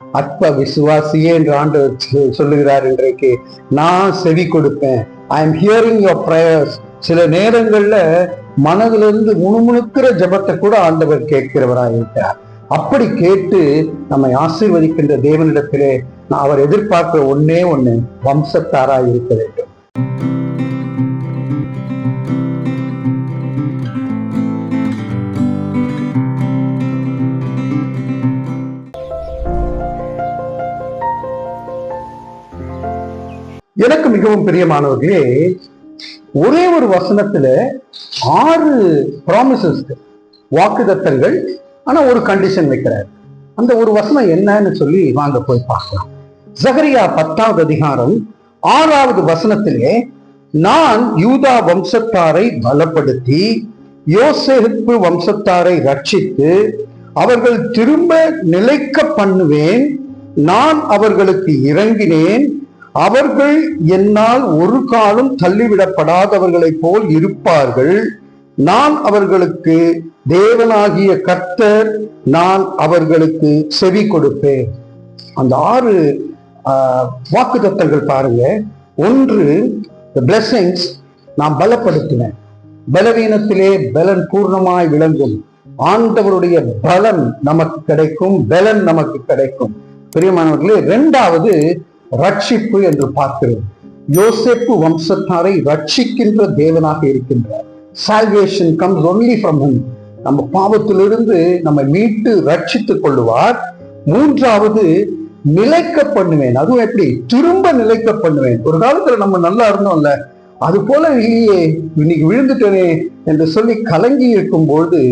அற்ப விசுவாசியே என்று ஆண்டவர் சொல்லுகிறார் இன்றைக்கு. நான் செவி கொடுப்பேன். I am hearing your prayers சில நேரங்கள்ல மனதிலிருந்து முணுமுணுக்கிற ஜெபத்தை கூட ஆண்டவர் கேட்கிறவராக அப்படி கேட்டு நம்மை ஆசீர்வதிக்கின்ற தேவனிடத்திலே நான் அவர் எதிர்பார்க்கிற ஒன்னே ஒண்ணு வம்சத்தாராய் இருக்க வேண்டும். எனக்கு மிகவும் பிரியமானவர்களே ஒரே ஒரு வசனத்துல ஆறு ப்ராமிசஸ் வாக்குதத்தங்கள் ஆனா ஒரு கண்டிஷன் வைக்கிறார். அந்த ஒரு வசனம் என்னன்னு சொல்லி வாங்க போய் பார்க்கலாம். ஜகரியா பத்தாவது அதிகாரம் ஆறாவது வசனத்திலே நான் யூதா வம்சத்தாரை பலப்படுத்தி யோசேப்பு வம்சத்தாரை ரட்சித்து அவர்கள் திரும்ப நிலைக்க பண்ணுவேன் நான் அவர்களுக்கு இறங்கினேன் அவர்கள் என்னால் ஒரு காலம் தள்ளிவிடப்படாதவர்களைப் போல் இருப்பார்கள். நான் அவர்களுக்கு தேவனாகிய கர்த்தர் நான் அவர்களுக்கு செவி கொடுப்பேன். அந்த ஆறு வாக்குத்தத்தங்கள் பாருங்க. ஒன்று பிளெஸிங்ஸ் நான் பலப்படுத்தினேன் பலவீனத்திலே பலன் பூர்ணமாய் விளங்கும். ஆண்டவருடைய பலன் நமக்கு கிடைக்கும் பலன் நமக்கு கிடைக்கும். பிரியமானவர்களே ரெண்டாவது ரட்சிப்பு என்று பார்க்கிறோம். யோசேப்பு வம்சத்தாரை ரட்சிக்கின்ற தேவனாக இருக்கின்றார். Salvation comes only from him நம்ம பாவத்திலிருந்து நம்ம மீட்டு ரட்சித்துக் கொள்ளுவார். மூன்றாவது நிலைக்க பண்ணுவேன். அதுவும் எப்படி? திரும்ப நிலைக்க பண்ணுவேன். ஒரு காலத்துல நம்ம நல்லா இருந்தோம்ல. அது போல இல்லையே இன்னைக்கு விழுந்துட்டேனே என்று சொல்லி கலங்கி இருக்கும் பொழுது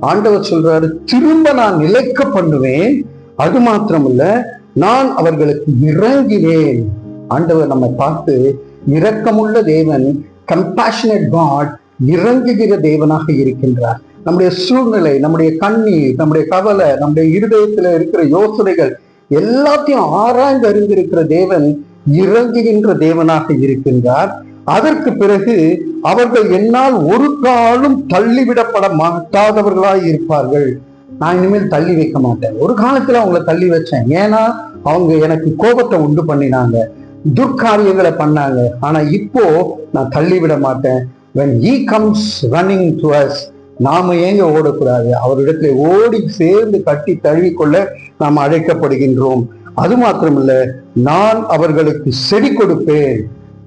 ஆண்டவர் சொல்றாரு திரும்ப நான் நிலைக்க பண்ணுவேன். அது மாத்திரமல்ல நான் அவர்களுக்கு இறங்கினேன். ஆண்டவர் நம்மை பார்த்து இரக்கமுள்ள தேவன் கம்பேஷனட் காட் இறங்குகிற தேவனாக இருக்கின்றார். நம்முடைய சூழ்நிலை நம்முடைய கண்ணீர் நம்முடைய கவலை நம்முடைய இருதயத்துல இருக்கிற யோசனைகள் எல்லாத்தையும் ஆராய்ந்து அறிந்திருக்கிற தேவன் இறங்குகின்ற தேவனாக இருக்கின்றார். அதற்கு பிறகு அவர்கள் என்னால் ஒரு காலம் தள்ளிவிடப்பட மாட்டாதவர்களாய் இருப்பார்கள். நான் இனிமேல் தள்ளி வைக்க மாட்டேன். ஒரு காலத்துல அவங்கள தள்ளி வச்சேன். ஏன்னா அவங்க எனக்கு கோபத்தை உண்டு பண்ணினாங்க. துர்காரியங்களை பண்ணாங்க. ஆனா இப்போ நான் தள்ளி விட மாட்டேன். When he comes running to us நாம ஏங்க ஓடக்கூடாது? அவரிடத்துல ஓடி சேர்ந்து கட்டி தழுவிக்கொள்ள நாம் அழைக்கப்படுகின்றோம். அது மாத்திரமல்ல நான் அவர்களுக்கு செடி கொடுப்பேன்.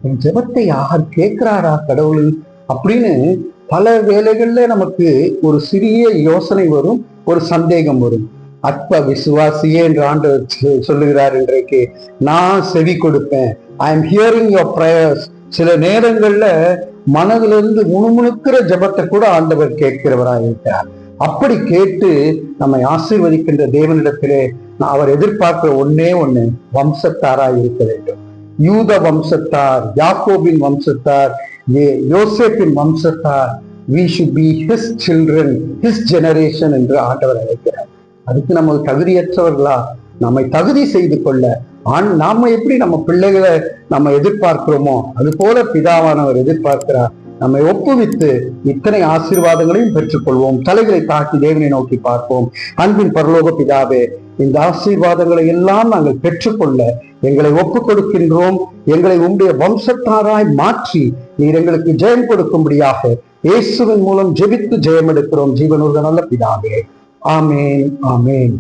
என் ஜெபத்தை யார் கேட்கிறாரா கடவுள்? அப்படின்னு பல வேளைகள்ல நமக்கு ஒரு சிறிய யோசனை வரும். ஒரு சந்தேகம் வரும். அற்ப விசுவாசியே என்று ஆண்டவர் சொல்லுகிறார் இன்றைக்கு. நான் செவி கொடுப்பேன். I am hearing your prayers சில நேரங்கள்ல மனதிலிருந்து முணுமுணுக்கிற ஜபத்தை கூட ஆண்டவர் கேட்கிறவராக இருக்கிறார் அப்படி கேட்டு நம்மை ஆசீர்வதிக்கின்ற தேவனிடத்திலே நான் அவர் எதிர்பார்க்கிற ஒண்ணே ஒண்ணு வம்சத்தாராய் இருக்க வேண்டும். யூத வம்சத்தார் யாக்கோபின் வம்சத்தார் ஏ- யோசேப்பின் வம்சத்தார் we should be his children his generation என்று ஆண்டவர் அழைக்கிறார். அதுக்கு நம்ம தகுதியற்றவர்களா? நம்மை தகுதி செய்து கொள்ள. ஆண் நாம எப்படி நம்ம பிள்ளைகளை நம்ம எதிர்பார்க்கிறோமோ அது போல பிதாவானவர் எதிர்பார்க்கிறார். நம்மை ஒப்புவித்து இத்தனை ஆசீர்வாதங்களையும் பெற்றுக்கொள்வோம். தலைகளை தாக்கி தேவனை நோக்கி பார்ப்போம். அன்பின் பரலோக பிதாவே இந்த ஆசீர்வாதங்களை எல்லாம் நாங்கள் பெற்றுக்கொள்ள எங்களை ஒப்புக் கொடுக்கின்றோம் எங்களை உங்களுடைய வம்சத்தாராய் மாற்றி நீர் எங்களுக்கு ஜெயம் கொடுக்கும்படியாக இயேசுவின் மூலம் ஜெபித்து ஜெயம் எடுக்கிறோம் ஜீவனுள்ள நல்ல பிதாவே. ஆமேன் ஆமேன்.